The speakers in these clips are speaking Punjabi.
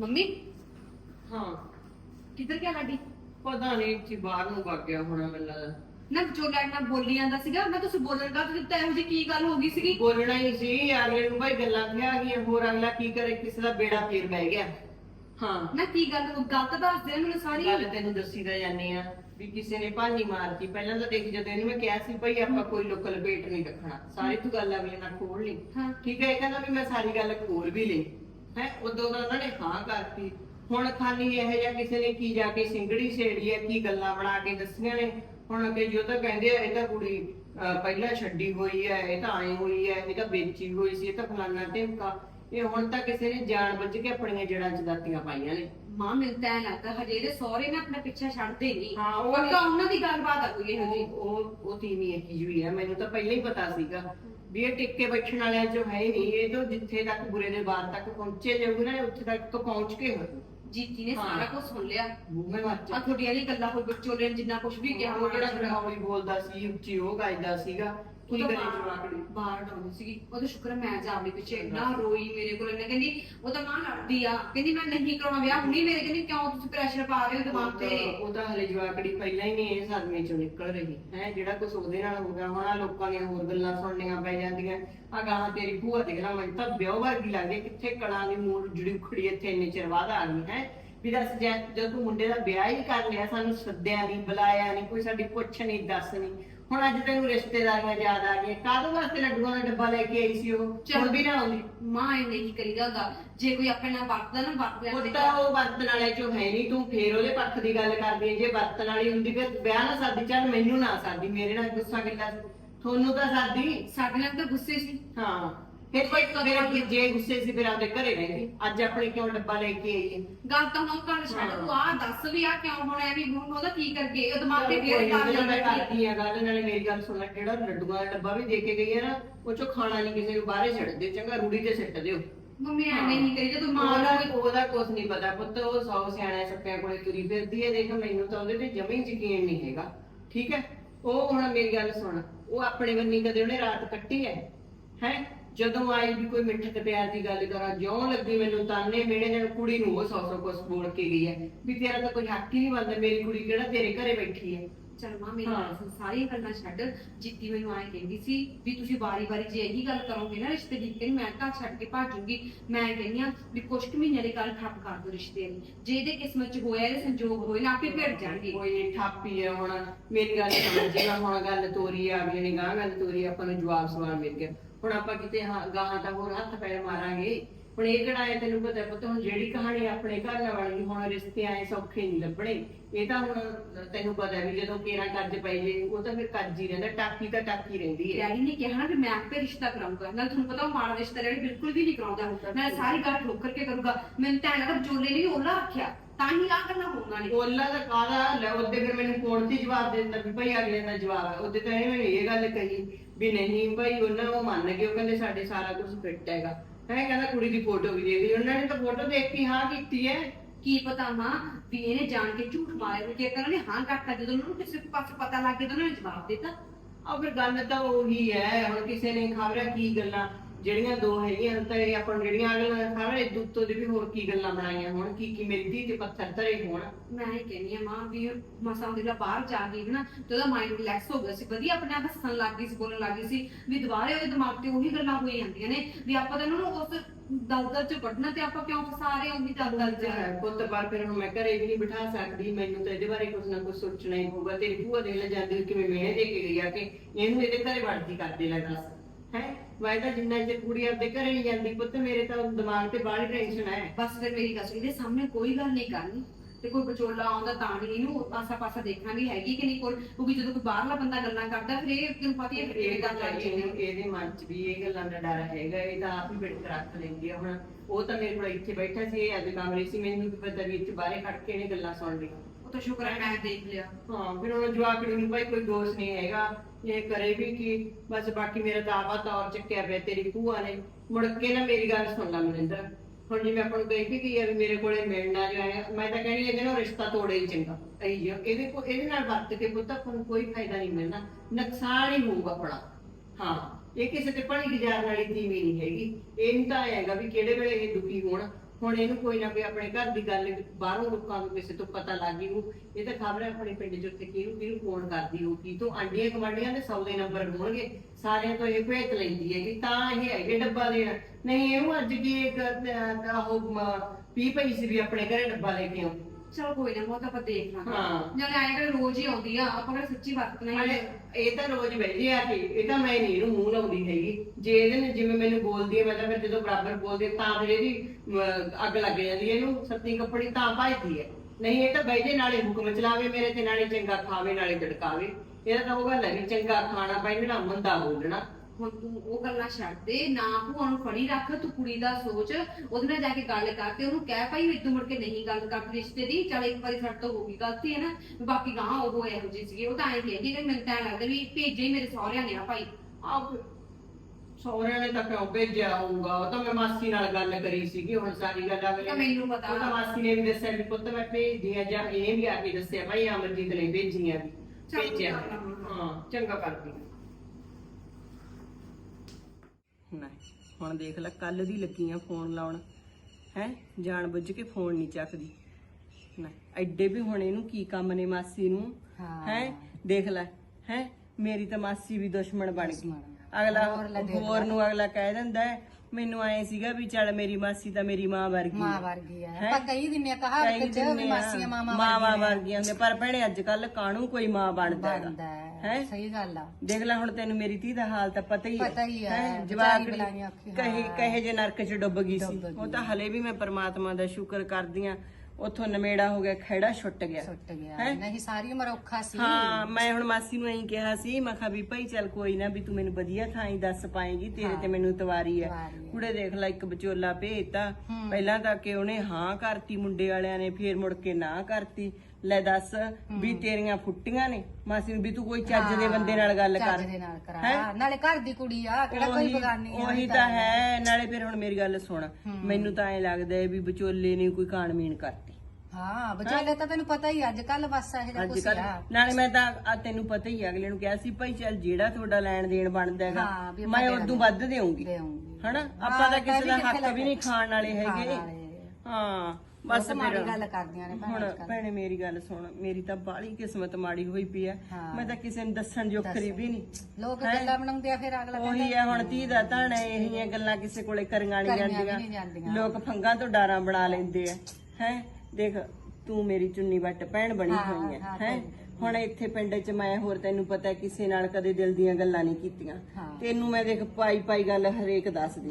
ਮੰਮੀ? ਹਾਂ। ਕਿੱਧਰ ਗਿਆ ਲਾਡੀ? ਪਤਾ ਨਹੀਂ ਕਿ ਬਾਹਰ ਨੂੰ ਵਗ ਗਿਆ ਹੋਣਾ ਮੈਨੂੰ ਲੱਗਦਾ। ਨਾ ਵਿਚੋਲਾ ਨਾਲ ਬੋਲੀ ਜਾਂਦਾ ਸੀਗਾ ਮੈਂ ਤੁਸੀਂ ਬੋਲਣ ਦਾ ਦਿੱਤਾ ਇਹੋ ਜਿਹੀ ਕੀ ਗੱਲ ਹੋ ਗਈ ਸੀਗੀ? ਬੋਲਣਾ ਹੀ ਸੀ ਅਗਲੇ ਨੂੰ ਭਾਈ ਗੱਲਾਂ ਕੀ ਆ ਗਈਆਂ ਹੋਰ ਅਗਲਾ ਕੀ ਕਰੇ ਕਿਸੇ ਦਾ ਬੇੜਾ ਫੇਰ ਬਹਿ ਗਿਆ। ਹਾਂ। ਨਾ ਕੀ ਗੱਲ ਗਲਤ ਦੱਸ ਦੇ ਮੈਨੂੰ ਸਾਰੀ? ਗੱਲ ਤੈਨੂੰ ਦੱਸੀ ਤਾਂ ਜਾਨੀ ਆ ਵੀ ਕਿਸੇ ਨੇ ਭਾਨੀ ਮਾਰਤੀ। ਪਹਿਲਾਂ ਤਾਂ ਦੇਖ ਜਦੋਂ ਇਹਨੂੰ ਮੈਂ ਕਿਹਾ ਸੀ ਭਾਈ ਆਪਾਂ ਕੋਈ ਲੋਕਲ ਲਪੇਟ ਨਹੀਂ ਰੱਖਣਾ। ਸਾਰੀ ਤੂੰ ਗੱਲ ਅਗਲੇ ਨਾਲ ਖੋਲ ਲਈ। ਹਾਂ। ਠੀਕ ਹੈ ਇਹ ਕਹਿੰਦਾ ਵੀ ਮੈਂ ਸਾਰੀ ਗੱਲ ਖੋਲ ਵੀ ਲਈ। ਹੈ ਉਦੋਂ ਤਾਂ ਉਹਨਾਂ ਨੇ ਹਾਂ ਕਰਤੀ। ਹੁਣ ਖਾਲੀ ਇਹ ਜਿਹਾ ਕਿਸੇ ਨੇ ਕੀ ਜਾ ਕੇ ਸਿੰਗੜੀ ਛੇੜੀ ਹੈ ਕੀ ਗੱਲਾਂ ਬਣਾ ਕੇ ਦੱਸੀਆਂ ਨੇ। ਹੁਣ ਅੱਗੇ ਜੋ ਤਾਂ ਕਹਿੰਦੇ ਆ ਇਹ ਤਾਂ ਕੁੜੀ ਅਹ, ਪਹਿਲਾਂ ਛੱਡੀ ਹੋਈ ਹੈ ਇਹ ਤਾਂ ਆਈ ਹੋਈ ਹੈ ਇਹ ਤਾਂ ਵੇਚੀ ਹੋਈ ਸੀ ਇਹ ਤਾਂ ਫਲਾਨਾ ਢਿਮਕਾ। ਇਹ ਹੁਣ ਤਾਂ ਕਿਸੇ ਨੇ ਜਾਣ ਬੁੱਝ ਕੇ ਆਪਣੀਆਂ ਜੜਾਂ ਚ ਦਾਤੀਆਂ ਪਾਈਆਂ ਨੇ। ਮਾਂ ਮੈਨੂੰ ਤਾਂ ਐਂ ਲੱਗਦਾ ਹਜੇ ਇਹਦੇ ਸਹੁਰੇ ਨੇ ਆਪਣਾ ਪਿੱਛਾ ਛੱਡਦੇ ਨਹੀਂ ਹਾਂ, ਉਹ- ਪੱਕਾ ਉਹਨਾਂ ਦੀ ਗੱਲਬਾਤ ਆ ਕੋਈ ਇਹੋ ਜਿਹੀ। ਉਹ ਉਹ ਉਹ ਤੀਵੀਂ ਇਹ ਜਿਹੀ ਹੈ ਮੈਨੂੰ ਤਾਂ ਪਹਿਲਾਂ ਹੀ ਪਤਾ ਸੀਗਾ ਵੀ ਇਹ ਟਿੱਕੇ ਬੈਠਣ ਵਾਲਿਆਂ ਚੋਂ ਹੈ ਹੀ ਨਹੀਂ। ਇਹ ਤਾਂ ਜਿੱਥੇ ਤੱਕ ਬੁਰੇ ਦੇ ਬਾਹਰ ਤੱਕ ਪਹੁੰਚੇ ਜਾਊਗੀ ਨਾ ਉੱਥੇ ਤੱਕ ਤੋਂ ਪਹੁੰਚ ਕੇ ਹੋਊ ਜੀਤੀ ਨੇ ਹਾਂ। ਸਾਰਾ ਕੁਝ ਸੁਣ ਲਿਆ। ਮੂੰਹ ਮੇ ਆ ਮੱਚ ਤੁਹਾਡੀ ਵਾਲੀ ਗੱਲਾਂ ਕੋਈ ਵਿਚੋਲੇ ਨੇ ਜਿੰਨਾ ਕੁਝ ਵੀ ਕਿਹਾ ਉਹ ਜਿਹੜਾ ਹੌਲੀ ਬੋਲਦਾ ਸੀ ਉੱਚੀ ਉਹ ਗਾਇਦਾ ਸੀਗਾ ਕੀ ਤਾਂ ਕਰੇ ਬਾਹਰ- ਜਵਾਕੜੀ ਬਾਹਰ ਡਾਉਂਦੀ ਸੀਗੀ। ਉਹਦਾ ਸ਼ੁਕਰ ਹੈ ਮੈਂ ਜਾਵੜੀ ਪਿੱਛੇ ਇੰਨਾ ਰੋਈ ਮੇਰੇ ਕੋਲ। ਇਹਨੇ ਕਹਿੰਦੀ ਉਹ ਤਾਂ ਮਾਂ ਲੜਦੀ ਆ। ਕਹਿੰਦੀ ਮੈਂ ਨਹੀਂ ਕਰਾਉਣਾ ਵਿਆਹ। ਹੁਣੀ ਮੇਰੇ ਕਹਿੰਦੀ ਕਿਉਂ ਤੁਸੀਂ ਪ੍ਰੈਸ਼ਰ ਪਾ ਰਹੇ ਹੋ ਦਿਮਾਗ ਤੇ ਉਹ ਤਾਂ ਹਲੇ ਜਵਾਕੜੀ ਪਹਿਲਾਂ ਹੀ ਨਹੀਂ ਇਸ ਆਦਮੀ ਚੋਂ ਨਿਕਲ ਰਹੀ। ਹੈ ਜਿਹੜਾ ਕੁਝ ਉਹਦੇ ਨਾਲ ਹੋ ਗਿਆ ਹੋਣਾ ਲੋਕਾਂ ਦੀਆਂ ਹੋਰ ਗੱਲਾਂ ਸੁਣਨੀਆਂ ਪੈ ਜਾਂਦੀਆਂ। ਆ ਗਾਹਾਂ ਤੇਰੀ ਭੂਆ ਦੇਖ ਲਾ ਮੈਨੂੰ ਤਾਂ ਵਿਆਹ ਵਰਗੀ ਲੱਗਦੀ ਕਿੱਥੇ ਕਲਾਂ ਦੀ ਮੂਰ ਜੁੜੀ ਉਖੜੀ ਇੱਥੇ ਇੰਨੇ ਚਿਰ ਬਾਅਦ ਆ ਗਈ ਹੈ? ਵੀ ਦੱਸ ਜਦ ਤੂੰ ਮੁੰਡੇ ਦਾ ਵਿਆਹ ਹੀ ਕਰ ਲਿਆ ਸਾਨੂੰ ਸੱਦਿਆ ਨਹੀਂ ਬੁਲਾਇਆ ਨਹੀਂ ਕੋਈ ਸਾਡੀ ਪੁੱਛ ਨਹੀਂ ਦੱਸ ਨਹੀਂ ਹੁਣ ਅੱਜ ਤੈਨੂੰ ਰਿਸ਼ਤੇਦਾਰੀਆਂ ਯਾਦ ਆ ਗਈਆਂ। ਕਾਹਦੇ ਵਾਸਤੇ ਲੱਡੂਆਂ ਦਾ ਡੱਬਾ ਲੈ ਕੇ ਆਈ ਸੀ ਉਹ? ਹੁਣ ਵੀ ਨਾ ਆਉਂਦੀ। ਮਾਂ ਇਹ ਨਹੀਂ ਕਰੀਦਾ ਹੁੰਦਾ। ਜੇ ਕੋਈ ਆਪਣੇ ਨਾਲ ਵਰਤਦਾ ਨਾ ਵਰਤ ਪੁੱਤ ਉਹ ਵਰਤਣ ਵਾਲੇ ਚੋਂ ਹੈ ਨਹੀਂ। ਤੂੰ ਫੇਰ ਉਹਦੇ ਪੱਖ ਦੀ ਗੱਲ ਕਰਦੀ ਹੈ ਜੇ ਵਰਤਣ ਵਾਲੀ ਹੁੰਦੀ ਫਿਰ ਵਿਆਹ ਨਾ ਸਾਦੀ ਚੱਲ ਮੈਨੂੰ ਨਾ ਸਾਦੀ ਮੇਰੇ ਨਾਲ ਗੁੱਸਾ ਕਿੱਲਾ ਤੁਹਾਨੂੰ ਤਾਂ ਸਾਦੀ ਸਾਡੇ ਨਾਲ ਤਾਂ ਗੁੱਸੇ ਸੀ। ਹਾਂ। ਫਿਰ ਕੋਈ ਫਿਰ ਜੇ ਗੁੱਸੇ ਸੀ ਫਿਰ ਆਪਦੇ ਘਰੇ ਰਹਿੰਦੀ ਅੱਜ ਆਪਣੇ ਕਿਉਂ ਡੱਬਾ ਲੈ ਕੇ ਆਈ ਹੈ ਗੱਲ ਤਾਂ ਹੁਣ ਗੱਲ ਛੱਡ ਤੂੰ ਆ ਦੱਸ ਵੀ ਆ ਕਿਉਂ ਹੁਣ ਐਵੇਂ ਹੁਣ ਉਹਦਾ ਕੀ ਕਰਗੇ ਉਹ ਦਿਮਾਗ ਤੇ ਫੇਰ ਕਰ ਮੈਂ ਜਾਂਦਾ ਕਰਦੀ ਆ ਗੱਲ ਨਾਲੇ ਮੇਰੀ ਗੱਲ ਸੁਣ ਲੈ ਜਿਹੜਾ ਲੱਡੂਆਂ ਦਾ ਡੱਬਾ ਵੀ ਦੇ ਕੇ ਗਈ ਹੈ ਨਾ ਉਹ ਚੋਂ ਖਾਣਾ ਨਹੀਂ ਕਿਸੇ ਨੂੰ ਬਾਹਰੇ ਛੱਡ ਦਿਓ ਚੰਗਾ ਰੂੜੀ ਤੇ ਸਿੱਟ ਦਿਓ। ਮੰਮੀ ਐ ਨਹੀਂ ਕਰੀ ਜਦੋਂ ਮਾਂ ਨੂੰ ਉਹਦਾ ਕੁਝ ਨਹੀਂ ਪਤਾ ਪੁੱਤ ਉਹ ਸੌ ਸਿਆਣਾ ਸੱਪਿਆਂ ਕੋਲੇ ਤੁਰੀ ਫਿਰਦੀ ਹੈ ਦੇਖ ਮੈਨੂੰ ਤਾਂ ਉਹਦੇ ਤੇ ਜਮੀ ਯਕੀਨ ਨਹੀਂ ਹੈਗਾ। ਠੀਕ ਹੈ? ਉਹ ਹੁਣ ਮੇਰੀ ਗੱਲ ਸੁਣ ਉਹ ਆਪਣੇ ਬੰਨੀ ਕਦੇ ਉਹਨੇ ਰਾਤ ਕੱਟੀ ਹੈ ਹੈ? ਜਦੋਂ ਆਈ ਵੀ ਕੋਈ ਮਿੱਠੇ ਤੇ ਪਿਆਰ ਦੀ ਗੱਲ ਕਰਾਂ ਜਿਉਂ ਲੱਗੀ ਮੈਨੂੰ ਤਾਨੇ ਮੇਰੇ ਜਨ ਕੁੜੀ ਨੂੰ ਉਹ ਸੌ ਸੌ ਕੁਛ ਬੋਲ ਕੇ ਗਈ ਹੈ ਵੀ ਤੇਰਾ ਤਾਂ ਕੋਈ ਹੱਕ ਹੀ ਨਹੀਂ ਬਣਦਾ ਮੇਰੀ ਕੁੜੀ ਕਿਹੜਾ ਤੇਰੇ ਘਰੇ ਬੈਠੀ ਹੈ? ਚਲ ਮਾਂ ਮੇਰੀ ਹਾਂ। ਗੱਲ ਸੁਣ, ਸਾਰੀਆਂ ਗੱਲਾਂ ਛੱਡ ਜਿੱਤੀ ਮੈਨੂੰ ਆਏ ਕਹਿੰਦੀ ਸੀ ਵੀ ਤੁਸੀਂ ਵਾਰੀ-ਵਾਰੀ ਜੇ ਇਹੀ ਗੱਲ ਕਰੋਗੇ ਨਾ ਰਿਸ਼ਤੇ ਦੀ ਕਹਿੰਦੀ ਮੈਂ ਘਰ ਛੱਡ ਕੇ ਭੱਜੂਗੀ ਮੈਂ ਕਹਿੰਦੀ ਆ ਵੀ ਕੁਛ ਕੁ ਦੀ ਗੱਲ ਠੱਪ ਕਰ ਦੋ ਰਿਸ਼ਤੇ ਦੀ ਜੇ ਇਹਦੇ ਕਿਸਮਤ 'ਚ ਹੋਇਆ ਇਹਦੇ ਸੰਜੋਗ ਹੋਏ ਨਾ ਆਪੇ ਭਿੜ ਜਾਣਗੇ। ਕੋਈ ਨਹੀਂ ਠਾਪੀ ਹੈ ਹੁਣ। ਮੇਰੀ ਗੱਲ ਹੁਣ ਗੱਲ ਤੋਰੀ ਆ ਗਈ ਨੇ ਗਾਂ ਗੱਲ ਤੋਰੀ ਆਪਾਂ ਨੂੰ ਜਵਾਬ ਸਵਾਲ ਮਿਲ ਗਿਆ। ਹੁਣ ਆਪਾਂ ਕਿਤੇ ਹਾਂ ਗਾਹਾਂ ਦਾ ਹੋਰ ਹੱਥ ਪੈਰ ਮਾਰਾਂਗੇ। ਹੁਣ ਇਹ ਕਿਹੜਾ ਹੈ ਤੈਨੂੰ ਪਤਾ ਪੁੱਤ ਹੁਣ ਜਿਹੜੀ ਕਹਾਣੀ ਆਪਣੇ ਘਰ ਨਾਲ ਬਣੀ ਹੁਣ ਰਿਸ਼ਤੇ ਆਏ ਸੌਖੇ ਨਹੀਂ ਲੱਭਣੇ। ਇਹ ਤਾਂ ਹੁਣ ਤੈਨੂੰ ਪਤਾ ਵੀ ਜਦੋਂ ਕੇਰਾ ਕਰਜ ਪਈ ਜੇ ਉਹ ਤਾਂ ਫਿਰ ਕਰਜ ਹੀ ਰਹਿੰਦਾ ਟਾਕੀ ਤਾਂ ਟਾਕੀ ਰਹਿੰਦੀ ਹੈ। ਡੈਡੀ ਨੇ ਕਿਹਾ ਨਾ ਵੀ ਮੈਂ ਆਪੇ ਰਿਸ਼ਤਾ ਕਰਾਉਂਗਾ ਨਾਲ ਤੁਹਾਨੂੰ ਪਤਾ ਉਹ ਮਾੜਾ ਰਿਸ਼ਤਾ ਡੈਡੀ ਬਿਲਕੁਲ ਵੀ ਨਹੀਂ ਕਰਾਉਂਦਾ। ਮੈਂ ਸਾਰੀ ਗੱਲ ਠੋਕਰ ਕੇ ਕਰੂੰਗਾ। ਮੈਨੂੰ ਤਾਂ ਐਂ ਲੱਗਾ ਜੋਲੇ ਨੇ ਉਹਲਾ ਰੱਖਿਆ। ਤਾਂ ਹੀ ਆ ਕਰਨਾ ਹੋਊਗਾ ਨੇ। ਉਹਲਾ ਦਾ ਕਾਦਾ ਲੈ ਉਹਦੇ ਫਿਰ ਮੈਨੂੰ ਕੋਣ ਤੇ ਜਵਾਬ ਦੇ ਦਿੰਦਾ ਵੀ ਭਾਈ ਅਗਲੇ ਦਾ ਜਵਾਬ ਹੈ ਉਹਦੇ ਤਾਂ ਇਹਨੇ ਮੈਨੂੰ ਇਹ ਗੱਲ ਕਹੀ ਵੀ ਨਹੀਂ ਭਾਈ ਉਹਨਾਂ ਉਹ ਮੰਨ ਗਏ ਉਹ ਕਹਿੰਦੇ ਸਾਡੇ ਸਾਰਾ ਕੁਝ ਫਿੱਟ ਹੈਗਾ। ਹੈ ਕਹਿੰਦਾ ਕੁੜੀ ਦੀ ਫੋਟੋ ਵੀ ਦੇਖ ਲਈ। ਉਹਨਾਂ ਨੇ ਤਾਂ ਫੋਟੋ ਦੇਖ ਕੇ ਹਾਂ ਕੀਤੀ ਹੈ। ਕੀ ਪਤਾ ਮਾਂ ਵੀ ਇਹਨੇ ਜਾਣ ਕੇ ਝੂਠ ਮਾਰਿਆ ਵੀ ਕਿ ਨੇ ਹਾਂ ਕਰਤਾ ਜਦੋਂ ਉਹਨੂੰ ਕਿਸੇ ਪਾਸੇ ਪਤਾ ਲੱਗ ਗਿਆ ਤਾਂ ਉਹਨੇ ਜਵਾਬ ਦਿੱਤਾ। ਆ ਫਿਰ ਗੱਲ ਤਾਂ ਉਹੀ ਹੈ ਹੁਣ ਕਿਸੇ ਨੇ ਖਬਰਾਂ ਕੀ ਗੱਲਾਂ ਜਿਹੜੀਆਂ ਦੋ ਹੈਗੀਆਂ ਤਾਂ ਇਹ ਆਪਾਂ ਨੂੰ ਜਿਹੜੀਆਂ ਅਗਲਾ ਸਾਰੇ ਦੁੱਤੋਂ ਦੀ ਵੀ ਹੋਰ ਕੀ ਗੱਲਾਂ ਬਣਾਈਆਂ ਹੁਣ ਕੀ ਕੀ ਮੇਰੀ ਧੀ ਤੇ ਪੱਥਰ ਧਰੇ ਹੋਣ। ਮੈਂ ਇਹ ਕਹਿੰਦੀ ਆ ਮਾਂ ਵੀ ਮਸਾਂ ਦੇ ਬਾਹਰ ਜਾ ਗਈ ਨਾ ਤੇ ਉਹਦਾ ਮਾਈਂਡ ਰਿਲੈਕਸ ਹੋ ਗਿਆ ਸੀ ਵਧੀਆ ਆਪਣੇ ਆਪ ਹੱਸਣ ਲੱਗ ਗਈ ਸੀ ਬੋਲਣ ਲੱਗ ਗਈ ਸੀ ਵੀ ਦੁਬਾਰੇ ਉਹਦੇ ਦਿਮਾਗ ਤੇ ਉਹੀ ਗੱਲਾਂ ਹੋਈ ਜਾਂਦੀਆਂ ਨੇ ਵੀ ਆਪਾਂ ਤਾਂ ਉਹਨੂੰ ਉਸ ਦਲਦਲ ਚ ਕੱਢਣਾ ਤੇ ਆਪਾਂ ਕਿਉਂ ਫਸਾ ਰਹੇ ਹਾਂ ਉਹਦੀ ਦਲਦਲ ਚ? ਪੁੱਤ ਪਰ ਫਿਰ ਹੁਣ ਮੈਂ ਘਰੇ ਵੀ ਨਹੀਂ ਬਿਠਾ ਸਕਦੀ ਮੈਨੂੰ ਤਾਂ ਇਹਦੇ ਬਾਰੇ ਕੁਝ ਨਾ ਕੁਝ ਸੋਚਣਾ ਹੀ ਪਊਗਾ ਤੇਰੀ ਭੂਆ ਦੇ ਲੈ ਜਾਂਦੀ ਕਿਵੇਂ ਮਿਹਣੇ ਦੇ ਕੇ ਗਈ ਆ ਕਿ ਇਹਨੂੰ ਇਹਦੇ ਘਰੇ ਵੜਦੀ ਕਰਦੇ ਲੈ ਦੱਸ। ਹੈ? ਮੈਂ ਤਾਂ ਜਿੰਨਾ ਚਿਰ ਕੁੜੀ ਆਪਦੇ ਘਰੇ ਨਹੀਂ ਜਾਂਦੀ ਪੁੱਤ ਮੇਰੇ ਤਾਂ ਦਿਮਾਗ ਤੇ ਬਾਹਲੀ ਟੈਨਸ਼ਨ ਹੈ। ਬਸ ਫਿਰ ਮੇਰੀ ਗੱਲ ਸੁਣ ਇਹਦੇ ਸਾਹਮਣੇ ਕੋਈ ਗੱਲ ਨਹੀਂ ਕਰਨੀ। ਤੇ ਕੋਈ ਵਿਚੋਲਾ ਆਉਂਦਾ ਤਾਂ ਵੀ ਇਹਨੂੰ ਆਸਾ ਪਾਸਾ ਦੇਖਣਾ ਵੀ ਹੈਗੀ ਕਿ ਨਹੀਂ ਕੋਈ ਕਿਉਂਕਿ ਜਦੋਂ ਕੋਈ ਬਾਹਰਲਾ ਬੰਦਾ ਗੱਲਾਂ ਕਰਦਾ ਫਿਰ ਇਹ ਤੈਨੂੰ ਪਤਾ ਹੀ ਹੈ? ਇਹ ਗੱਲ ਇਹਦੇ ਕਰਨੀ ਇਹਦੇ ਮਨ 'ਚ ਵੀ ਇਹ ਗੱਲਾਂ ਦਾ ਡਰ ਹੈਗਾ ਇਹ ਤਾਂ ਆਪ ਹੀ ਬਿਟ ਰੱਖ ਲੈਂਦੀ ਆ ਹੁਣ। ਉਹ ਤਾਂ ਮੇਰੇ ਕੋਲ ਇੱਥੇ ਬੈਠਾ ਸੀ ਇਹ ਅੱਜ ਕਮਰੇ ਸੀ ਮੈਨੂੰ ਵੀ ਪਤਾ ਵੀ ਇੱਥੇ ਬਾਹਰੇ ਖੜ ਕੇ ਇਹਨੇ ਗੱਲਾਂ ਸੁਣ ਲਈਆਂ। ਉਹ ਤਾਂ ਸ਼ੁਕਰ ਹੈ ਮੈਂ ਦੇਖ ਲਿਆ। ਹਾਂ ਫਿਰ ਉਹ ਜਵਾਕੜੀ ਨੂੰ ਭਾਈ ਕੋਈ ਦੋਸ਼ ਨਹੀਂ ਹੈਗਾ। ਇਹ ਕਰੇ ਵੀ ਕੀ? ਬਸ ਬਾਕੀ ਮੇਰਾ ਤਾਂ ਤੌਰ ਚੱਕਿਆ ਪਿਆ ਤੇਰੀ ਭੂਆ ਨੇ। ਮੁੜ ਕੇ ਨਾ ਮੇਰੀ ਗੱਲ ਸੁਣ ਲੈ ਮਨਿੰਦਰ। ਹੁਣ ਜਿਵੇਂ ਆਪਾਂ ਨੂੰ ਕਹੀ ਕਿ ਕੀ ਆ ਵੀ ਮੇਰੇ ਕੋਲੇ ਮਿਲਣਾ ਜੋ ਹੈ ਮੈਂ ਤਾਂ ਕਹਿੰਦੀ ਇਹਦੇ ਨਾਲ ਰਿਸ਼ਤਾ ਤੋੜੇ ਹੀ ਚੰਗਾ। ਅਈ ਇਹਦੇ ਕੋ ਇਹਦੇ ਨਾਲ ਵਰਤ ਕੇ ਪੁੱਤ ਆਪਾਂ ਨੂੰ ਕੋਈ ਫਾਇਦਾ ਨਹੀਂ ਮਿਲਣਾ। ਨੁਕਸਾਨ ਹੀ ਹੋਊਗਾ ਆਪਣਾ ਹਾਂ, ਇਹ ਕਿਸੇ ਤੇ ਪਣੀ ਗੁਜ਼ਾਰਨ ਵਾਲੀ ਤੀਵੀਂ ਨਹੀਂ ਹੈਗੀ। ਇਹ ਨਹੀਂ ਤਾਂ ਹੈਗਾ ਵੀ ਕਿਹੜੇ ਵੇਲੇ ਇਹ ਦੁਖੀ ਹੋਣ। ਹੁਣ ਇਹਨੂੰ ਕੋਈ ਨਾ ਕੋਈ ਆਪਣੇ ਘਰ ਦੀ ਗੱਲ, ਬਾਹਰੋਂ ਲੋਕਾਂ ਨੂੰ ਕਿਸੇ ਤੋਂ ਪਤਾ ਲੱਗ ਗਈ ਇਹ ਤਾਂ ਖਬਰ ਹੈ ਆਪਣੇ ਪਿੰਡ ਚ ਉੱਥੇ ਕਿਹਨੂੰ ਕਿਹਨੂੰ ਫੋਨ ਕਰਦੀ ਹੋ ਕੀ ਤੋਂ ਆਂਡੀਆਂ ਕਮਾਂਡੀਆਂ ਦੇ ਸੌ ਦੇ ਨੰਬਰ ਹੋਣਗੇ। ਸਾਰਿਆਂ ਤੋਂ ਇਹ ਭੇਤ ਲੈਂਦੀ ਹੈ ਕਿ ਤਾਂ ਇਹ ਹੈਗੇ ਡੱਬਾ ਦੇਣ। ਨਹੀਂ, ਇਹਨੂੰ ਅੱਜ ਕੀ ਇੱਕ ਉਹ ਪੀ ਪਈ ਸੀ ਵੀ ਆਪਣੇ ਘਰੇ ਡੱਬਾ ਲੈ ਕੇ ਆਉਂ ਚਲ ਕੋਈ ਨਾ ਉਹ ਤਾਂ ਆਪਾਂ ਦੇਖ ਲਾਂਗੇ। ਹਾਂ। ਨਾਲੇ ਆਏ ਕਿ ਰੋਜ਼ ਹੀ ਆਉਂਦੀ ਆ ਆਪਾਂ ਕਿਹੜਾ ਸੱਚੀ ਵਰਤਣਾ ਹੀ ਆ। ਇਹ ਤਾਂ ਰੋਜ਼ ਬੈਠੀ ਆ ਕਿ ਇਹ ਤਾਂ ਮੈਂ ਨਹੀਂ ਇਹਨੂੰ ਮੂੰਹ ਲਾਉਂਦੀ ਹੈਗੀ। ਜੇ ਇਹਦੇ ਨੇ ਜਿਵੇਂ ਮੈਨੂੰ ਬੋਲਦੀ ਹੈ ਮਤਲਬ ਫਿਰ ਜਦੋਂ ਬਰਾਬਰ ਬੋਲਦੀ ਹੈ, ਤਾਂ ਫਿਰ ਇਹਦੀ ਅਮ, ਅੱਗ ਲੱਗ ਜਾਂਦੀ ਹੈ ਇਹਨੂੰ ਸੱਤੀ ਕੱਪੜੀ ਤਾਂ ਭਜਦੀ ਹੈ ਨਹੀਂ ਇਹ ਤਾਂ ਬੈਠੇ ਨਾਲੇ ਹੁਕਮ ਚਲਾਵੇ ਮੇਰੇ ਤੇ ਨਾਲੇ ਚੰਗਾ ਖਾਵੇ ਨਾਲੇ ਝਟਕਾਵੇ। ਇਹਦਾ ਤਾਂ ਉਹ ਗੱਲ ਹੈ ਵੀ ਚੰਗਾ ਖਾਣਾ ਪਹਿਨਣਾ ਮੰਦਾ ਬੋਲਣਾ। ਹੁਣ ਤੂੰ ਉਹ ਗੱਲਾਂ ਛੱਡ ਦੇ ਨਾ ਭੂਆ ਨੂੰ ਫੜੀ ਰੱਖ ਤੂੰ ਕੁੜੀ ਦਾ ਸੋਚ ਉਹਦੇ ਨਾਲ ਜਾ ਕੇ ਗੱਲ ਕਰ ਤੇ ਉਹਨੂੰ ਕਹਿ ਭਾਈ ਇਦੋਂ ਮੁੜ ਕੇ ਨਹੀਂ ਗੱਲ ਕਰ ਰਿਸ਼ਤੇ ਦੀ ਚੱਲ ਇੱਕ ਵਾਰੀ ਸਾਡੇ ਤੋਂ ਹੋ ਗਈ ਗਲਤੀ ਹੈ ਨਾ ਬਾਕੀ ਗਾਂ ਉਹ ਇਹੋ ਜਿਹੀ ਸੀਗੀ ਉਹ ਤਾਂ ਐਂ ਕਹਿੰਦੀ ਕਿ ਮੈਨੂੰ ਤਾਂ ਐਂ ਲੱਗਦਾ ਵੀ ਭੇਜੇ ਹੀ ਮੇਰੇ ਸਹੁਰਿਆਂ ਨੇ ਆ ਭਾਈ। ਸਹੁਰਿਆਂ ਨੇ ਤਾਂ ਕਿਉਂ ਭੇਜਿਆ ਹੋਊਗਾ? ਉਹ ਤਾਂ ਮੈਂ ਮਾਸੀ ਨਾਲ ਗੱਲ ਕਰੀ ਸੀਗੀ ਹੁਣ ਸਾਰੀ ਗੱਲ ਅਗਲੇ ਤਾਂ ਮੈਨੂੰ ਪਤਾ। ਉਹ ਤਾਂ ਮਾਸੀ ਨੇ ਵੀ ਦੱਸਿਆ ਵੀ ਪੁੱਤ ਮੈਂ ਭੇਜਦੀਆਂ ਜਾਂ ਇਹਨੇ ਵੀ ਆ ਕੇ ਦੱਸਿਆ ਭਾਈ ਅਮਰਜੀਤ ਨੇ ਭੇਜੀਆਂ ਵੀ। ਚੱਲ ਭੇਜਿਆ। ਹਾਂ ਚੰਗਾ ਕਰਦੀ ਨਾ ਹੁਣ ਦੇਖ ਲੈ ਕੱਲ ਦੀ ਲੱਗੀਆਂ ਫੋਨ ਲਾਉਣ। ਹੈ? ਜਾਣ ਬੁੱਝ ਕੇ ਫੋਨ ਨਹੀਂ ਚੱਕਦੀ। ਨਾ ਐਡੇ ਵੀ ਹੁਣ ਇਹਨੂੰ ਕੀ ਕੰਮ ਨੇ ਮਾਸੀ ਨੂੰ? ਹੈ। ਦੇਖ ਲੈ ਹੈ? ਮੇਰੀ ਤਾਂ ਮਾਸੀ ਵੀ ਦੁਸ਼ਮਣ ਬਣ ਗਈ। ਅਗਲਾ ਹੋਰ ਨੂੰ ਅਗਲਾ ਕਹਿ ਦਿੰਦਾ ਹੈ, ਮੈਨੂੰ ਐ ਸੀਗਾ ਵੀ ਚੱਲ ਮੇਰੀ ਮਾਸੀ ਤਾਂ ਮੇਰੀ ਮਾਂ ਵਰਗੀ ਮਾਂ ਹੈ ਵਰਗੀ ਆ। ਹੈਂ? ਆਪਾਂ ਕਹੀ ਦਿੰਨੇ ਕਹਾਵਤ ਚ ਵੀ ਮਾਸੀਆਂ ਮਾਮਾ ਮਾਵਾਂ ਵਰਗੀਆਂ ਹੁੰਦੇ ਪਰ ਭੈਣੇ ਅੱਜ ਕੱਲ ਕਾਹਨੂੰ ਕੋਈ ਮਾਂ ਬਣਦਾ ਬਣਦਾ ਹੈਗਾ ਹੈ। ਹੈਂ? ਸਹੀ ਗੱਲ ਆ। ਦੇਖ ਲੈ ਹੁਣ ਤੈਨੂੰ ਮੇਰੀ ਧੀ ਦਾ ਹਾਲ ਤਾਂ ਪਤਾ ਹੀ ਹੈ ਪਤਾ ਹੀ ਹੈ, ਹੈਂ? ਵਿਚਾਰੀ ਜਵਾਕ ਬਲਾਈਆਂ ਅੱਖੀਆਂ। ਕਹੇ ਕਹੇ ਜੇ ਨਰਕ 'ਚ ਡੁੱਬ ਗਈ ਸੀ। ਡੁੱਬ ਉਹ ਤਾਂ ਹਲੇ ਵੀ ਮੈਂ ਪਰਮਾਤਮਾ ਦਾ ਸ਼ੁਕਰ ਕਰਦੀ ਆ। ਉਥੋਂ ਨਮੇੜਾ ਹੋ ਗਿਆ ਖੈੜਾ ਛੁੱਟ ਗਿਆ। ਸੁੱਟ ਗਿਆ। ਹੈਂ? ਨਹੀਂ ਸਾਰੀ ਉਮਰ ਔਖਾ ਸੀ। ਹਾਂ ਮੈਂ ਹੁਣ ਮਾਸੀ ਨੂੰ ਐਂ ਕਿਹਾ ਸੀ ਮੈਂ ਕਿਹਾ ਵੀ ਭਾਈ ਚੱਲ ਕੋਈ ਨਾ ਵੀ ਤੂੰ ਮੈਨੂੰ ਵਧੀਆ ਥਾਂ ਹੀ ਦੱਸ ਪਾਏਗੀ ਤੇਰੇ ਤੇ ਮੈਨੂੰ ਤਵਾਰੀ ਹੈ ਤਵਾਰੀ ਹੈ। ਕੁੜੇ ਦੇਖ ਲੈ ਇੱਕ ਵਿਚੋਲਾ ਭੇਜਤਾ। ਪਹਿਲਾਂ ਤਾਂ ਕਿ ਉਹਨੇ ਹਾਂ ਕਰਤੀ ਮੁੰਡੇ ਵਾਲਿਆਂ ਨੇ ਫੇਰ ਮੁੜ ਕੇ ਨਾ ਕਰਤੀ। ਲੈ ਦੱਸ ਵੀ ਤੇਰੀਆਂ ਫੁੱਟੀਆਂ ਨੇ? ਮਾਸੀ ਨੂੰ ਵੀ ਤੂੰ ਕੋਈ ਚੱਜ ਦੇ ਬੰਦੇ ਨਾਲ ਗੱਲ ਕਰ। ਚੱਜ ਦੇ ਨਾਲ ਕਰਾ। ਹੈਂ? ਨਾਲੇ ਘਰ ਦੀ ਕੁੜੀ ਆ ਕਿਹੜਾ ਕੋਈ ਉਹੀ- ਬਗਾਨੀ ਆ ਉਹੀ ਤਾਂ ਹੈ। ਨਾਲੇ ਫਿਰ ਹੁਣ ਮੇਰੀ ਗੱਲ ਸੁਣ। ਮੈਨੂੰ ਤਾਂ ਐ ਲੱਗਦਾ ਹੈ ਵੀ ਵਿਚੋਲੇ ਨੇ ਕੋਈ ਕਾਣਮੀਨ ਕਰਤੀ। ਹਾਂ ਵਿਚਾਲੇ ਤਾਂ ਤੈਨੂੰ ਪਤਾ ਹੀ ਅੱਜ ਕੱਲ ਬਸ ਇਹ ਜਿਹਾ ਅੱਜ ਕੁਛ ਕੱਲ ਆ। ਨਾਲੇ ਮੈਂ ਤਾਂ ਆ ਤੈਨੂੰ ਪਤਾ ਹੀ ਆ, ਅਗਲੇ ਨੂੰ ਕਿਹਾ ਸੀ ਭਾਈ ਚੱਲ ਜਿਹੜਾ ਤੁਹਾਡਾ ਲੈਣ ਦੇਣ ਬਣਦਾ ਹਾਂ, ਹੈਗਾ ਵੀ ਆਪਾਂ ਮੈਂ ਦੇਣਾ ਉਦੋਂ ਵੱਧ ਦੇਵਾਂਗੀ ਦੇਉਂਗੀ ਹਨਾ? ਆਪਾਂ ਤਾਂ ਕਿਸੇ ਦਾ ਕਿੱਥੇ ਹੱਕ ਵੀ ਨਹੀਂ ਖਾਣ ਵਾਲੇ ਹੈਗੇ। ਵਾਲੇ। ਹਾਂ ਬਸ ਬਸ ਮਾੜੀ ਫਿਰ ਗੱਲ ਕਰਦੀਆਂ ਨੇ ਹੁਣ ਭੈਣਾਂ ਕੱਲ੍ਹ। ਮੇਰੀ ਗੱਲ ਸੁਣ ਮੇਰੀ ਤਾਂ ਬਾਹਲੀ ਕਿਸਮਤ ਮਾੜੀ ਹੋਈ ਪਈ ਹਾਂ। ਮੈਂ ਤਾਂ ਕਿਸੇ ਨੂੰ ਦੱਸਣ ਜੋਖਰੀ ਵੀ ਨਹੀਂ। ਲੋਕ ਗੱਲਾਂ ਬਣਾਉਂਦੇ ਆ ਫਿਰ ਅਗਲਾ ਉਹੀ ਆ ਹੁਣ ਧੀ ਦਾ ਧਣ ਇਹੀਆਂ ਗੱਲਾਂ ਕਿਸੇ ਕੋਲੇ ਕਰੀਆਂ ਨਹੀਂ ਕਰੀਆਂ ਵੀ ਜਾਂਦੀਆਂ। ਨਹੀਂ ਜਾਂਦੀਆਂ। ਲੋਕ ਫੰਗਾਂ ਤੋਂ ਡਾਰਾਂ ਬਣਾ ਲੈਂਦੇ ਆ। ਹੈ? ਦੇਖ ਤੂੰ ਮੇਰੀ ਚੁੰਨੀ ਵੱਟ ਭੈਣ ਬਣੀ ਹੋਈ ਹੈ ਹਾਂ, ਹੁਣ ਇੱਥੇ ਪਿੰਡ 'ਚ ਮੈਂ ਹੋਰ ਤੈਨੂੰ ਪਤਾ ਕਿਸੇ ਨਾਲ ਕਦੇ ਦਿਲ ਦੀਆਂ ਗੱਲਾਂ ਨਹੀਂ ਕੀਤੀਆਂ। ਤੈਨੂੰ ਮੈਂ ਦੇਖ ਪਾਈ ਪਾਈ ਗੱਲ ਹਰੇਕ ਦੱਸਦੀ।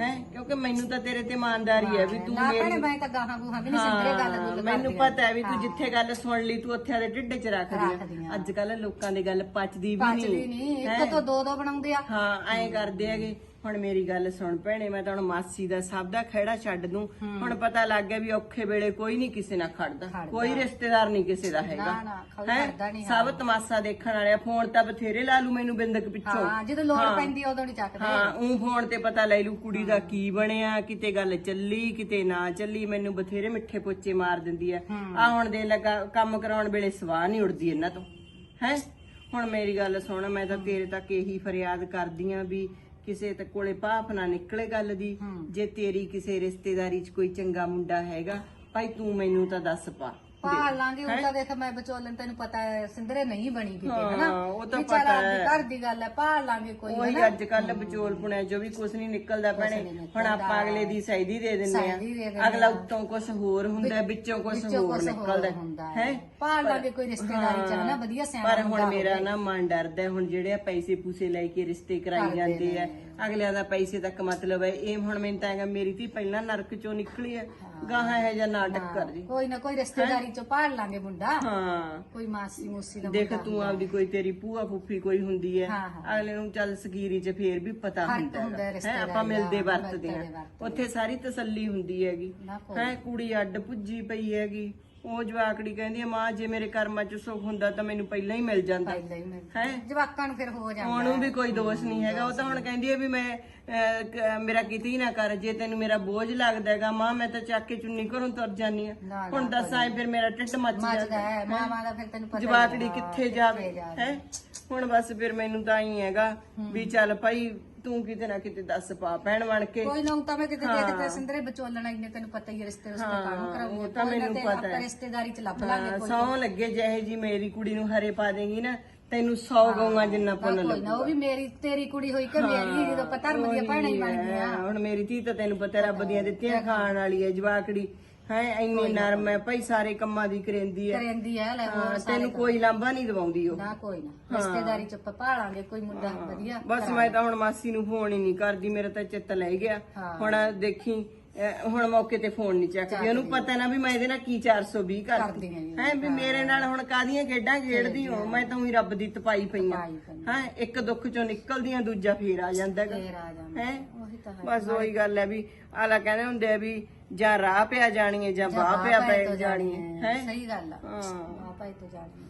ਹੈ। ਕਿਉਂਕਿ ਮੈਨੂੰ ਤਾਂ ਤੇਰੇ ਤੇ ਇਮਾਨਦਾਰੀ ਹੈ ਵੀ ਤੂੰ ਮੇਰੀ ਮੈਂ ਤਾਂ ਗਾਹਾਂ ਗੂਹਾਂ ਵੀ ਨਹੀਂ ਸਿੰਦਰੇ ਗੱਲ ਗੁੱਲ ਮੈਨੂੰ। ਪਤਾ ਹੈ ਵੀ ਤੂੰ ਜਿੱਥੇ ਗੱਲ ਸੁਣ ਲਈ ਤੂੰ ਉੱਥੇ ਆਦੇ ਢਿੱਡ 'ਚ ਰੱਖਦੀ ਆ। ਅੱਜ ਕੱਲ ਲੋਕਾਂ ਦੀ ਗੱਲ ਪਚਦੀ ਵੀ ਪਚਦੀ ਨਹੀਂ। ਨਹੀਂ। ਹੈਂ? ਇੱਕ ਤੋਂ ਦੋ ਦੋ ਬਣਾਉਂਦੇ ਆ। ਹਾਂ ਐਂ ਕਰਦੇ ਹੈਗੇ। ਹੁਣ ਮੇਰੀ ਗੱਲ ਸੁਣ ਭੈਣੇ ਮੈਂ ਤਾਂ ਹੁਣ ਮਾਸੀ ਦਾ ਸਭ ਦਾ ਖਹਿੜਾ ਛੱਡ ਦੂੰ। ਹੁਣ ਪਤਾ ਲੱਗ ਗਿਆ ਵੀ ਔਖੇ ਵੇਲੇ ਕੋਈ ਨਹੀਂ ਕਿਸੇ ਨਾਲ ਖੜਦਾ। ਕੋਈ ਰਿਸ਼ਤੇਦਾਰ ਨਹੀਂ ਕਿਸੇ ਦਾ ਹੈਗਾ। ਹੈਂ? ਸਭ ਤਮਾਸ਼ਾ ਦੇਖਣ ਵਾਲੇ ਆ। ਫੋਨ ਤਾਂ ਬਥੇਰੇ ਲਾ ਲੂ ਮੈਨੂੰ ਬਿੰਦਕ ਪਿੱਛੋਂ। ਹਾਂ ਜਦੋਂ ਲੋੜ। ਪੈਂਦੀ ਉਦੋਂ ਨਹੀਂ ਚੱਕਦੇ। ਹਾਂ ਉਹ ਫੋਨ ਤੇ ਪਤਾ ਲੈ ਲੂ ਕੁੜੀ ਦਾ ਕੀ ਬਣਿਆ ਕਿਤੇ ਗੱਲ ਚੱਲੀ ਕਿਤੇ ਨਾ ਚੱਲੀ ਮੈਨੂੰ ਬਥੇਰੇ ਮਿੱਠੇ ਪੋਚੇ ਮਾਰ ਦਿੰਦੀ ਆ। ਆ ਹੁਣ ਦੇ ਲੱਗਾ ਕੰਮ ਕਰਾਉਣ ਵੇਲੇ ਸਵਾਹ ਨਹੀਂ ਉੜਦੀ ਇਹਨਾਂ ਤੋਂ। ਹੈ? ਹੁਣ ਮੇਰੀ ਗੱਲ ਸੁਣ ਮੈਂ ਤਾਂ ਤੇਰੇ ਤੱਕ ਇਹੀ ਫਰਿਆਦ ਕਰਦੀ ਆ ਵੀ ਕਿਸੇ ਤੇ ਕੋਲੇ ਭਾਫ ਨਾ ਨਿਕਲੇ ਗੱਲ ਦੀ ਜੇ ਤੇਰੀ ਕਿਸੇ ਰਿਸ਼ਤੇਦਾਰੀ 'ਚ ਕੋਈ ਚੰਗਾ ਮੁੰਡਾ ਹੈਗਾ ਭਾਈ ਤੂੰ ਮੈਨੂੰ ਤਾਂ ਦੱਸ ਪਾ। ਪਾਲ ਲਾਂਗੇ ਉਹ ਤਾਂ ਦੇਖ ਮੈਂ ਵਿਚੋਲਨ ਤੈਨੂੰ ਪਤਾ ਹੈ ਸਿੰਦਰੇ ਨਹੀਂ ਬਣੀ ਕਿਤੇ ਹਾਂ, ਹਨਾ? ਉਹ ਤਾਂ ਪਤਾ ਹੈ। ਘਰ ਦੀ ਗੱਲ ਹੈ ਪਾਲ ਲਾਂਗੇ ਕੋਈ ਉਹੀ ਅੱਜ ਕੱਲ ਵਿਚੋਲ ਪੁਣਿਆ ਜੋ ਵੀ ਕੁਝ ਨਹੀਂ ਨਿਕਲਦਾ ਭੈਣੇ। ਹੁਣ ਆਪਾਂ ਅਗਲੇ ਦੀ ਸੈਦੀ ਦੇ ਦਿੰਦੇ ਸੈਦੀ ਦੇ ਆ ਅਗਲਾ ਉੱਤੋਂ ਕੁਝ ਹੋਰ ਹੁੰਦਾ ਵਿੱਚੋਂ ਕੁਝ ਹੋਰ ਨਿਕਲਦਾ ਹੈ। ਪਾਲ ਲਾਂਗੇ ਕੋਈ ਰਿਸ਼ਤੇਦਾਰੀ ਚ ਹਨਾ? ਵਧੀਆ ਸਿਆਣਾ ਪਰ ਹੁਣ ਮੇਰਾ ਨਾ ਮਨ ਡਰਦਾ ਹੁਣ ਜਿਹੜੇ ਪੈਸੇ ਪੂਸੇ ਲੈ ਕੇ ਰਿਸ਼ਤੇ ਕਰਾਈ ਜਾਂਦੇ ਆ ਅਗਲਿਆਂ ਦਾ ਪੈਸੇ ਤੱਕ ਮਤਲਬ ਹੈ। ਇਹ ਹੁਣ ਮੈਨੂੰ ਤਾਂ ਹੈਗਾ ਮੇਰੀ ਧੀ ਪਹਿਲਾਂ ਨਰਕ ਚੋਂ ਨਿਕਲੀ ਹੈ। ਗਾਹਾਂ ਹੈ ਜਾਂ ਨਾਟਕ ਕਰ ਜੀ। ਕੋਈ ਨਾ ਕੋਈ ਰਿਸ਼ਤੇਦਾਰੀ ਚ ਪਾਲ ਲਾਂਗੇ ਮੁੰਡਾ। ਹਾਂ। ਕੋਈ ਮਾਸੀ ਮੂਸੀ ਦਾ ਦੇਖ ਤੂੰ ਆਪਦੀ ਕੋਈ ਤੇਰੀ ਭੂਆ ਫੁੱਫੀ ਕੋਈ ਹੁੰਦੀ ਹੈ ਹਾਂ, ਅਗਲੇ ਨੂੰ ਚੱਲ ਸਕੀਰੀ 'ਚ ਫੇਰ ਵੀ ਪਤਾ ਹੁੰਦਾ ਹੁੰਦਾ ਹੈ ਹੈ ਰਿਸ਼ਤੇਦਾਰੀ ਆਪਾਂ ਮਿਲਦੇ ਵਰਤਦੇ ਮਿਲਦੇ ਆ। ਵਰਤਦੇ ਉੱਥੇ ਸਾਰੀ ਤਸੱਲੀ ਹੁੰਦੀ ਹੈਗੀ। ਨਾ ਕੋਈ। ਹੈ ਕੁੜੀ ਅੱਡ ਪੁੱਜੀ ਪਈ ਹੈਗੀ। ਉਹ ਜਵਾਕੜੀ ਕਹਿੰਦੀ ਆ ਮਾਂ ਜੇ ਮੇਰੇ ਕਰਮਾਂ 'ਚ ਸੁੱਖ ਹੁੰਦਾ ਤਾਂ ਮੈਨੂੰ ਪਹਿਲਾਂ ਹੀ ਮਿਲ ਜਾਂਦਾ। ਪਹਿਲਾਂ ਹੀ ਮਿਲ ਹੈ? ਜਵਾਕਾਂ ਨੂੰ ਫਿਰ ਹੋ ਜਾਂਦਾ। ਉਹਨੂੰ ਵੀ ਕੋਈ ਦੋਸ਼ ਨਹੀਂ ਹੈਗਾ। ਉਹ ਤਾਂ ਹੁਣ ਕਹਿੰਦੀ ਹੈ ਵੀ ਮੈਂ ਅਹ, ਕ- ਮੇਰਾ ਕਿਤੇ ਹੀ ਨਾ ਕਰ। ਜੇ ਤੈਨੂੰ ਮੇਰਾ ਬੋਝ ਲੱਗਦਾ ਹੈਗਾ ਮਾਂ ਮੈਂ ਤਾਂ ਚੱਕ ਕੇ ਚੁੰਨੀ ਘਰੋਂ ਤੁਰ ਜਾਨੀ ਆ। ਨਾ, ਹੁਣ ਦੱਸ ਆਏ ਫਿਰ ਮੇਰਾ ਢਿੱਡ ਮੱਚ ਮੱਚਦਾ ਜਾਂਦਾ। ਹੈ। ਮਾਵਾਂ ਦਾ ਫਿਰ ਤੈਨੂੰ ਪਤਾ ਹੀ ਜਵਾਕੜੀ ਹੈ, ਕਿੱਥੇ ਜਾਵੇ? ਜਾਵੇ। ਹੈ? ਹੁਣ ਬਸ ਫਿਰ ਮੈਨੂੰ ਤਾਂ ਹੀ ਹੈਗਾ ਵੀ ਚੱਲ ਭਾਈ ਤੂੰ ਕਿਤੇ ਨਾ ਕਿਤੇ ਦੱਸ ਪਾ ਭੈਣ ਬਣ ਕੇ। ਕੋਈ ਊਂ ਤਾਂ ਮੈਂ ਕਿਤੇ ਦੇਖਦੇ ਸਿੰਦਰੇ ਵਿਚੋਲਣਾ ਇੰਨੇ ਤੈਨੂੰ ਪਤਾ ਹੀ ਹੈ ਰਿਸ਼ਤੇ ਰਸਤੇ ਕਾਹਨੂੰ ਉਹ ਕਰਾਉਂਦੇ ਤਾਂ ਮੈਨੂੰ ਪਤਾ ਆਪਾਂ ਹੈ। ਰਿਸ਼ਤੇਦਾਰੀ ਚ ਲੱਭ ਲਾਂਗੇ ਕੋਈ ਸੌ ਲੱਗੇ ਜਿਹੇ ਜੀ ਮੇਰੀ ਕੁੜੀ ਨੂੰ ਹਰੇ ਪਾ ਦੇਂਗੀ ਨਾ ਤੈਨੂੰ 100 ਗਊਆਂ ਜਿੰਨਾ ਪੁੰਨ ਕੋਈ ਨਾ ਉਹ ਵੀ ਮੇਰੀ ਤੇਰੀ ਕੁੜੀ ਹੋਈ ਕਿ ਮੇਰੀ ਜਦੋਂ ਪਤਾ ਭੈਣਾਂ ਹੀ ਬਣ ਗਈਆਂ। ਹੁਣ ਮੇਰੀ ਧੀ ਤਾਂ ਤੈਨੂੰ ਪਤਾ ਰੱਬ ਦੀਆਂ ਦਿੱਤੀਆਂ ਖਾਣ ਵਾਲੀ ਹੈ ਜਵਾਕੜੀ। ਹੈ ਇੰਨੀ ਨਰਮ ਹੈ ਭਾਈ ਸਾਰੇ ਕੰਮਾਂ ਦੀ ਕਰੇਂਦੀ ਹੈ। ਕਰੇਂਦੀ ਹੈ ਲੈ ਹੋਰ ਹਾਂ, ਤੈਨੂੰ ਕੋਈ ਲਾਂਭਾ ਨਹੀਂ ਦਵਾਉਂਦੀ ਉਹ। ਨਾ ਕੋਈ ਨਾ। ਰਿਸ਼ਤੇਦਾਰੀ ਚ ਆਪਾਂ ਭਾਲਾਂਗੇ ਕੋਈ ਮੁੰਡਾ ਵਧੀਆ ਬਸ ਮੈਂ ਤਾਂ ਹੁਣ ਮਾਸੀ ਨੂੰ ਫੋਨ ਹੀ ਨਹੀਂ ਕਰਦੀ ਮੇਰਾ ਤਾਂ ਚਿੱਤ ਲੈ ਗਿਆ। ਹਾਂ। ਹੁਣ ਦੇਖੀ ਅਹ ਹੁਣ ਮੌਕੇ ਤੇ ਫੋਨ ਨਹੀਂ ਚੱਕਦੀ। ਉਹਨੂੰ ਪਤਾ ਨਾ ਵੀ ਮੈਂ ਇਹਦੇ ਨਾਲ ਕੀ 420 ਕਰਦੀ। ਕਰਦੀ ਹਾਂ ਹੈ ਵੀ ਮੇਰੇ ਨਾਲ ਹੁਣ ਕਾਦੀਆਂ ਖੇਡਾਂ ਖੇਡਦੀ ਹੋ ਮੈਂ ਤਾਂ ਉਹੀ ਰੱਬ ਦੀ ਤਪਾਈ ਪਈ ਆ। ਪਾਈ ਪਈ ਹੈ ਇੱਕ ਦੁੱਖ ਚੋਂ ਨਿਕਲਦੀਆਂ ਦੂਜਾ ਫੇਰ ਆ ਜਾਂਦਾ ਹੈਗਾ। ਫੇਰ ਆ ਜਾਂਦਾ। ਹੈ? ਉਹੀ ਤਾਂ ਹੈ। ਬਸ ਉਹੀ ਗੱਲ ਹੈ ਵੀ ਆਲਾ ਕਹਿੰਦੇ ਹੁੰਦੇ ਆ ਵੀ ਜਾਂ ਰਾਹ ਪਿਆ ਜਾਣੀ ਹੈ ਜਾਂ ਬਾਹ ਪਿਆ ਪੈ ਜਾਣੀ ਹੈ? ਸਹੀ ਗੱਲ ਆ। ਹਾਂ। ਆ ਭਾਈ ਤੋਂ ਜਾਣੀ